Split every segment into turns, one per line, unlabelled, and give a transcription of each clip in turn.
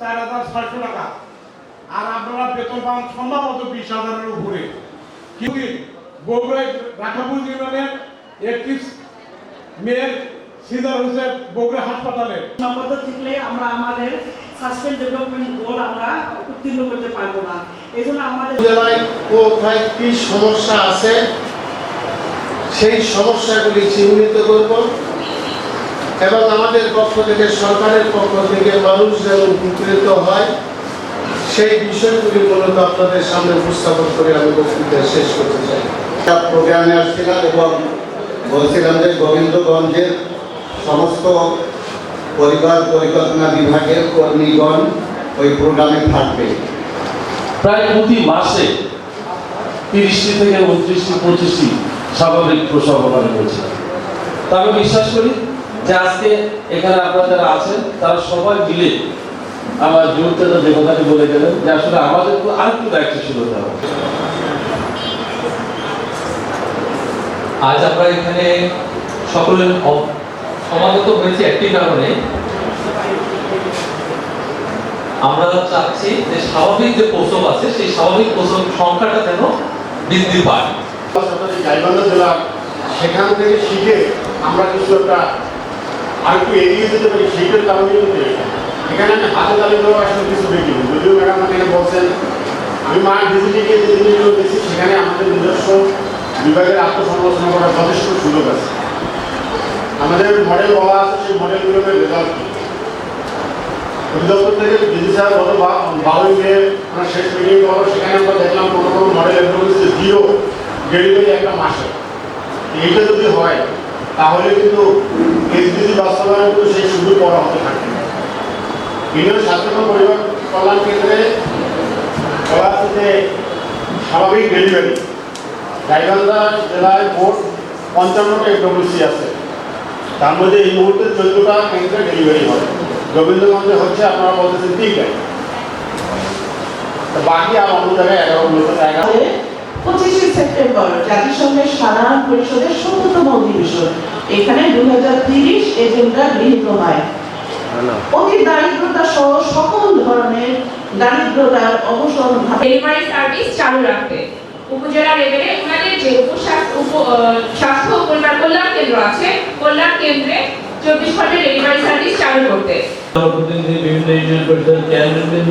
চার হাজার ছয়শো টাকা। আর আপনারা বেতন পান সম্ভবত বিশ হাজারের উপরে। কিন্তু বগুড়ায় রাখাপুর ইউনিয়নের একটি মেয়ের সিজার হয়েছে বগুড়া হাসপাতালে।
সীমাবদ্ধ থাকলে আমরা আমাদের সাসপেন্ড ডেভেলপমেন্ট গোল আমরা উত্তীর্ণ করতে পারব না। এই জন্য আমাদের
জেলায় কোথায় কি সমস্যা আছে সেই সমস্যাগুলি চিহ্নিত করব। এবং আমাদের পক্ষ থেকে সরকারের পক্ষ থেকে মানুষ যেন উপকৃত হয় সেই বিষয়গুলি মূলত আপনাদের সামনে উপস্থাপন করে আমি বক্তৃতা শেষ করতে চাই।
প্রোগ্রামে আসছিলাম এবং বলছিলাম যে গোবিন্দগঞ্জের সমস্ত পরিবার পরিকল্পনা বিভাগের কর্মীগণ ওই প্রোগ্রামে থাকবে।
প্রায় প্রতি মাসে তিরিশটি থেকে উনত্রিশটি পঁচিশটি স্বাভাবিক প্রসব ওখানে হয়েছে তা আমি বিশ্বাস করি যে আজকে এখানে আপনারা যারা আছেন তারা সবাই মিলে আমার জোরতে যে কথাটি বলে গেলেন যে আসলে আমাদের তো আরেকটু দায়িত্বশীল হতে হবে।
আজ আমরা এখানে সকলে সমাগত হয়েছে একটি কারণে। আমরা চাচ্ছি যে স্বাভাবিক যে প্রসব আছে সেই স্বাভাবিক প্রসব সংখ্যাটা যেন বৃদ্ধি পায়।
জেলা সেখান থেকে শিখে আমরা কিছু একটা আর একটু এগিয়ে যেতে পারি সেইটার কারণে কিন্তু এখানে আমি হাতে তালি দেওয়া আসলে কিছু দেখিনি যদিও ম্যাডাম এখানে বলছেন, আমি মার ভিজিটিংয়ে যে জিনিসগুলো দেখছি সেখানে আমাদের নিজস্ব বিভাগের আত্মসমালোচনা করার যথেষ্ট সুযোগ আছে। আমাদের মডেল বলা আছে, সেই মডেলগুলোর রেজাল্ট অধিদপ্তর থেকে ডিজি স্যার গত বারোই মে আমরা শেষ মিটিং করো সেখানে আমরা দেখলাম কোনো কোনো মডেল এগুলো হচ্ছে জিরো ডেলিভারি একটা মাসে। এইটা যদি হয়, তাহলে কিন্তু এসডিজি বাস্তবায়ন কিন্তু সেই সুযোগ করা হতে থাকে। ইউনিয়ন স্বাস্থ্য পরিবার কল্যাণ কেন্দ্রে বলা আছে যে স্বাভাবিক ডেলিভারি গাইবান্ধা জেলায় মোট পঞ্চান্নটা এফডব্লিউসি আছে। তার মধ্যে এই মুহূর্তে চোদ্দটা কেন্দ্রে ডেলিভারি হয়। গোবিন্দগঞ্জে হচ্ছে আপনারা বলতেছেন তো বাকি আর অন্য জায়গায় এগারো মূলত এগারো
পঁচিশে সেপ্টেম্বর জাতিসংঘের সাধারণ পরিষদের সত্তরতম অধিবেশন। এখানে দুই হাজার তিরিশ এজেন্ডা গৃহীত হয়। অতি দারিদ্রতা সহ সকল ধরনের দারিদ্রতার অবসর ঘাটে।
ডেলিভারি সার্ভিস চালু রাখতে। উপজেলা লেভেলে ওনাদের যে উপস্বাস্থ্য উপ আহ, স্বাস্থ্য পরিবার কল্যাণ কেন্দ্র আছে কল্যাণ কেন্দ্রে চব্বিশ ঘণ্টা ডেলিভারি সার্ভিস চালু করতে।
বিভিন্ন ইউনিয়ন পরিষদের চেয়ারম্যানবৃন্দ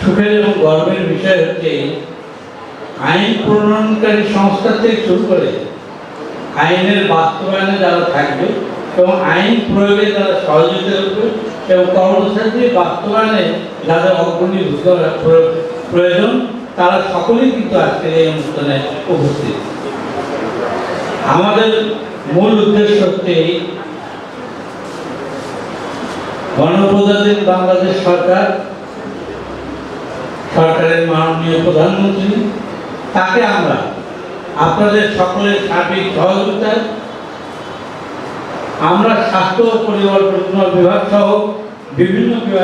সুখের এবং গর্বের বিষয় হচ্ছে, আইন প্রণয়নকারী সংস্থা থেকে শুরু করে আইনের বাস্তবায়নে যারা থাকবে এবং আইন প্রয়োগে যারা সহযোগিতা করবে এবং কর্মচারী বাস্তবায়নে যাদের অগ্রণী প্রয়োজন, তারা সকলেই কিন্তু আজকের এই অনুষ্ঠানে উপস্থিত। আমাদের মূল উদ্দেশ্য হচ্ছে, গণপ্রজাতন্ত্রী বাংলাদেশ সরকার সরকারের মাননীয় প্রধানমন্ত্রী, তাকে আমরা আপনাদের সকলের সার্বিক সহযোগিতায় আমরা স্বাস্থ্য পরিবার পরিকল্পনা বিভাগ সহ বিভিন্ন বিভাগ